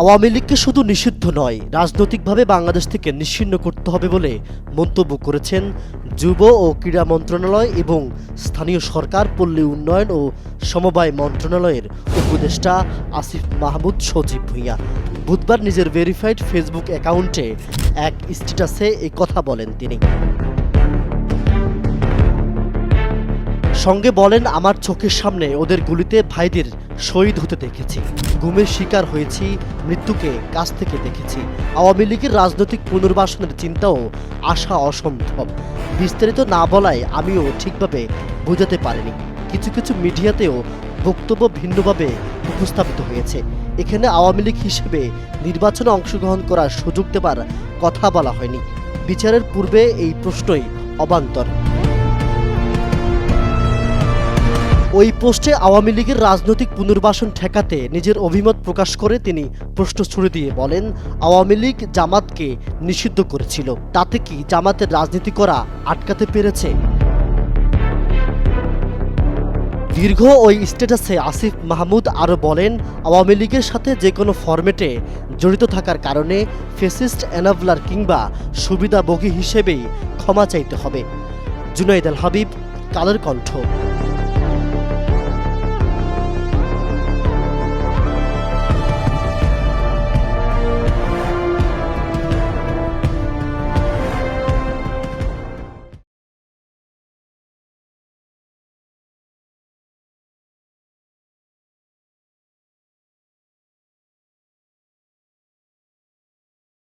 আওয়ামী লীগকে শুধু নিষিদ্ধ নয়, রাজনৈতিকভাবে বাংলাদেশ থেকে নিশ্চিহ্ন করতে হবে বলে মন্তব্য করেছেন যুব ও ক্রীড়া মন্ত্রণালয় এবং স্থানীয় সরকার, পল্লী উন্নয়ন ও সমবায় মন্ত্রণালয়ের উপদেষ্টা আসিফ মাহমুদ, সজীব ভূঁইয়া। বুধবার নিজের ভেরিফাইড ফেসবুক অ্যাকাউন্টে এক স্ট্যাটাসে এই কথা বলেন তিনি। সঙ্গে বলেন, আমার চোখের সামনে ওদের গুলিতে ভাইদের শহীদ হতে দেখেছি। গুমের শিকার হয়েছি, মৃত্যুকে কাছ থেকে দেখেছি। আওয়ামী লীগের রাজনৈতিক পুনর্বাসনের চিন্তাও আশা অসম্ভব। বিস্তারিত না বলায় আমিও ঠিকভাবে বোঝাতে পারিনি। কিছু কিছু মিডিয়াতেও বক্তব্য ভিন্নভাবে উপস্থাপিত হয়েছে। এখানে আওয়ামী লীগ হিসেবে নির্বাচনে অংশগ্রহণ করার সুযোগ দেবার কথা বলা হয়নি। বিচারের পূর্বে এই প্রশ্নই অবান্তর। ওই পোস্টে আওয়ামী লীগের রাজনৈতিক পুনর্বাসন ঠেকাতে নিজের অভিমত প্রকাশ করে তিনি প্রশ্ন ছুড়ে দিয়ে বলেন, আওয়ামী লীগ জামাতকে নিষিদ্ধ করেছিল। তাতে কি জামাতের রাজনীতি করা আটকাতে পেরেছে? দীর্ঘ ওই স্ট্যাটাসে আসিফ মাহমুদ আরও বলেন, আওয়ামী লীগের সাথে যে কোনো ফরম্যাটে জড়িত থাকার কারণে ফেসিস্ট এনাভলার কিংবা সুবিধাভোগী হিসেবেই ক্ষমা চাইতে হবে। জুনাইদ আল হাবিব, কালের কণ্ঠ।